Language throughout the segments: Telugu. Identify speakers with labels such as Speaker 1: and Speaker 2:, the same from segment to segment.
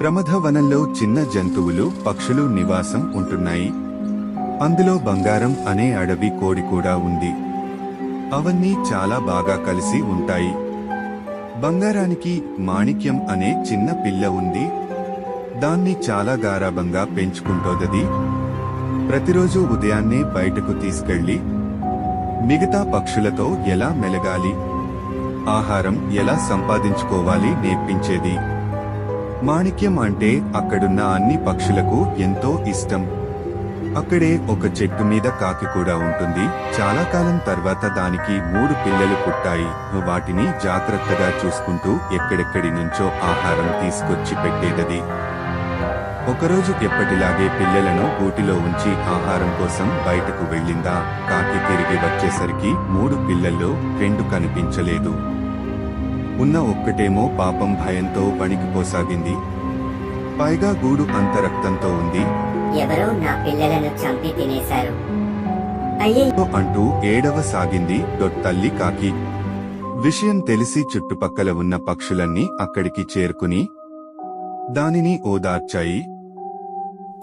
Speaker 1: ప్రమథ వనంలో చిన్న జంతువులు పక్షులు నివాసం ఉంటున్నాయి. అందులో బంగారం అనే అడవి కోడి కూడా ఉంది. అవన్నీ చాలా బాగా కలిసి ఉంటాయి. బంగారానికి మాణిక్యం అనే చిన్న పిల్ల ఉంది. దాన్ని చాలా గారాబంగా పెంచుకుంటోదది. ప్రతిరోజు ఉదయాన్నే బయటకు తీసుకెళ్ళి మిగతా పక్షులతో ఎలా మెలగాలి? ఆహారం ఎలా సంపాదించుకోవాలి? నేర్పించేది. మాణిక్యం అంటే అక్కడున్న అన్ని పక్షులకు ఎంతో ఇష్టం. అక్కడే ఒక చెట్టు మీద కాకి కూడా ఉంటుంది. చాలా కాలం తర్వాత దానికి మూడు పిల్లలు పుట్టాయి. వాటిని జాగ్రత్తగా చూసుకుంటూ ఎక్కడెక్కడి నుంచో ఆహారం తీసుకొచ్చి పెట్టేదది. ఒకరోజు ఎప్పటిలాగే పిల్లలను గూటిలో ఉంచి ఆహారం కోసం బయటకు వెళ్ళిందా? కాకి తిరిగి వచ్చేసరికి మూడు పిల్లల్లో రెండు కనిపించలేదు. ఉన్న ఒక్కటేమో పాపం భయంతో వణికిపోసాగింది పైగా గూడు అంత రక్తంతో ఉంది.
Speaker 2: ఎవరో నా పిల్లలను చంపి తినేశారు.
Speaker 1: అంటూ ఏడవ సాగింది తల్లి కాకి. విషయం తెలిసి చుట్టుపక్కల ఉన్న పక్షులన్నీ అక్కడికి చేరుకుని దానిని ఓదార్చాయి.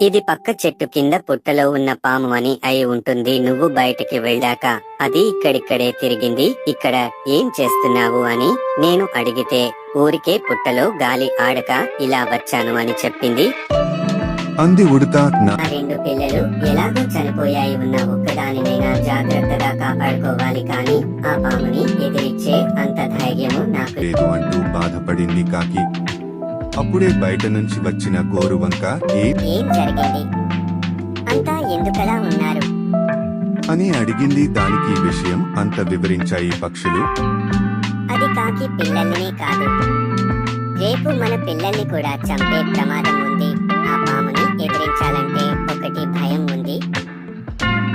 Speaker 2: ఇది పక్క చెట్టు కింద పుట్టలో ఉన్న పాము అని అయి ఉంటుంది. నువ్వు బయటికి వెళ్ళాక అది ఇక్కడిక్కడే తిరిగింది. ఇక్కడ ఏం చేస్తున్నావు అని నేను అడిగితే ఊరికే పుట్టలో గాలి ఆడక ఇలా వచ్చాను అని చెప్పింది.
Speaker 1: అంది ఉడత నా.
Speaker 2: రెండు పిల్లలు ఎలాగో చనిపోయాయి ఉన్న ఒక్కదానినైనా జాగ్రత్తగా కాపాడుకోవాలి కానీ ఆ పాముని ఎదిరిచ్చే అంత ధైర్యము నాకు
Speaker 1: లేదు అంటూ బాధపడింది కాకి. అప్పుడే బయట నుంచి వచ్చిన గోరువంక ఏ
Speaker 2: ఏం జరిగింది? అంతా ఎందుకలా ఉన్నారు?
Speaker 1: అని అడిగింది. దానికి విషయం అంత వివరించాయి పక్షులు.
Speaker 2: అది కాకి పిల్లల్ని కాదు. రేపు మన పిల్లల్ని కూడా చంపే ప్రమాదం ఉంది. ఆ పాముని ఎదిరించాలంటే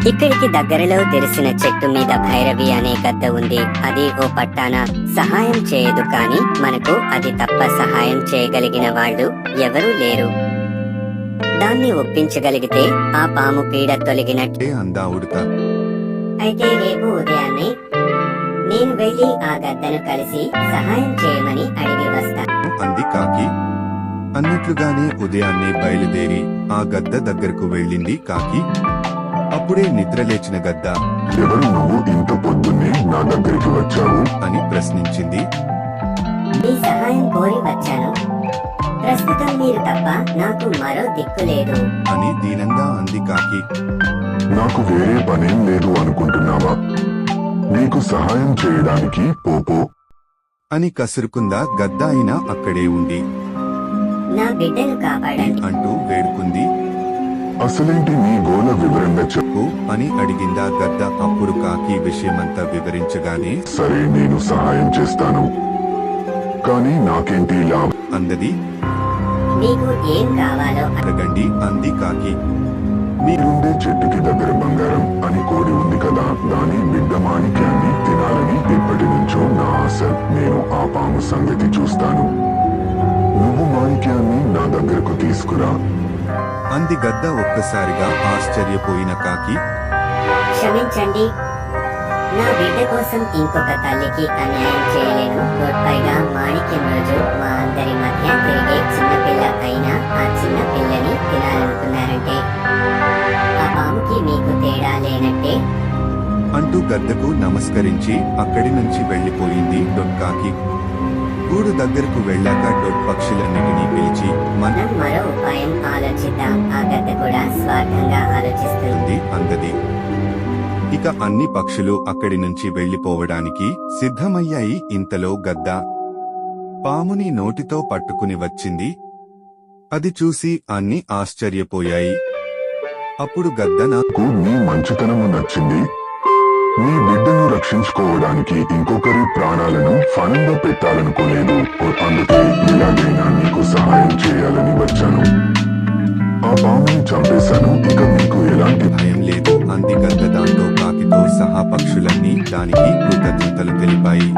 Speaker 2: ఇక్కడికి దగ్గరలో తెలిసిన చెట్టు మీద భైరవి అనే గద్ద ఉంది. అది ఓ పట్టాన సహాయం చేయదు కానీ మనకు అది తప్ప సహాయం చేయగలిగిన వాళ్ళు ఎవరూ లేరు. దాన్ని ఒప్పించగలిగితే ఆ పాము పీడ తొలగినట్టు. అయితే రేపు ఉదయాన్నే నేను వెళ్ళి ఆ గద్దను కలిసి సహాయం చేయమని అడిగి వస్తా.
Speaker 1: అంది కాకి. అన్నట్లుగానే ఉదయాన్నే బయలుదేరి ఆ గద్ద దగ్గరకు వెళ్ళింది కాకి. అప్పుడే నిద్రలేచిన గద్ద.
Speaker 3: ఎవరు నువ్వు ఇంత పొద్దున్నే నా దగ్గరికి వచ్చావు?
Speaker 1: అని ప్రశ్నించింది.
Speaker 2: మీ సహాయం కోరి వచ్చాను. ప్రస్తుతం మీరు తప్ప నాకు మరో దిక్కు లేదు.
Speaker 1: అని దీనంగా అంది కాకి.
Speaker 3: నాకు వేరే పనేం లేదు అనుకుంటున్నావా? నీకు సహాయం చేయడానికి పోపో.
Speaker 1: అని కసురుకుందా గద్ద అయినా అక్కడే ఉండి.
Speaker 2: నా బిడ్డను కాపాడండి.
Speaker 1: అంటూ వేడుకుంది.
Speaker 3: అసలేంటి నీ గోల వివరంగా చెప్పు?
Speaker 1: అని అడిగిందా గద్ద అప్పుడు కాకి విషయమంతా వివరించగానే
Speaker 3: సరే నేను సహాయం చేస్తాను. కానీ నాకేంటి లాభం?
Speaker 1: అందది
Speaker 2: మీకు ఏం కావాలో
Speaker 1: అడగండి అంది కాకి.
Speaker 3: మీరుండే చెట్టుకి దగ్గర బంగారం అని కోడి ఉంది కదా దాని బిడ్డ మాణిక్యాన్ని తినాలని ఎప్పటి నుంచో నా ఆశ. నేను ఆ పాము సంగతి చూస్తాను. నువ్వు మాణిక్యాన్ని నా దగ్గరకు తీసుకురా.
Speaker 1: అంది గద్ద ఒక్కసారిగా ఆశ్చర్యపోయిన కాకి.
Speaker 2: క్షమించండి. నా బిడ్డ కోసం ఇంకొక తల్లికి అన్యాయం చేయలేను. పైగా మాణిక్యం రోజు మా అందరి మధ్య తిరిగే చిన్నపిల్ల అయినా ఆ చిన్న పిల్లని తినాలనుకున్నారంటే ఆ పాముకి మీకు తేడా లేనట్టే?
Speaker 1: అంటూ గద్దకు నమస్కరించి అక్కడి నుంచి వెళ్ళిపోయింది డొక్కాకి గూడు దగ్గరకు వెళ్ళాక డొట్ పక్షులన్నిటినీ పిలిచి మన
Speaker 2: మరో ఉపాయం ఆలోచిద్దాం. ఆ గద్ద కూడా స్వార్థంగా ఆలోచిస్తుంది.
Speaker 1: అందది ఇక అన్ని పక్షులు అక్కడి నుంచి వెళ్ళిపోవడానికి సిద్ధమయ్యాయి. ఇంతలో గద్ద పాముని నోటితో పట్టుకుని వచ్చింది. అది చూసి అన్ని ఆశ్చర్యపోయాయి. అప్పుడు గద్ద
Speaker 3: నాకు నీ మంచితనము నచ్చింది. మీ బిడ్డను రక్షించుకోవడానికి ఇంకొకరి ప్రాణాలను ఫలంగా పెట్టాలనుకోలేదు. అందుకే ఇలాగైనా మీకు సహాయం చేయాలని వచ్చాను. ఆ పాముని చంపేశాను ఇక మీకు ఎలాంటి
Speaker 1: భయం లేదు. అంది దాంతో కాకితో సహా పక్షులన్నీ దానికి కృతజ్ఞతలు తెలిపాయి.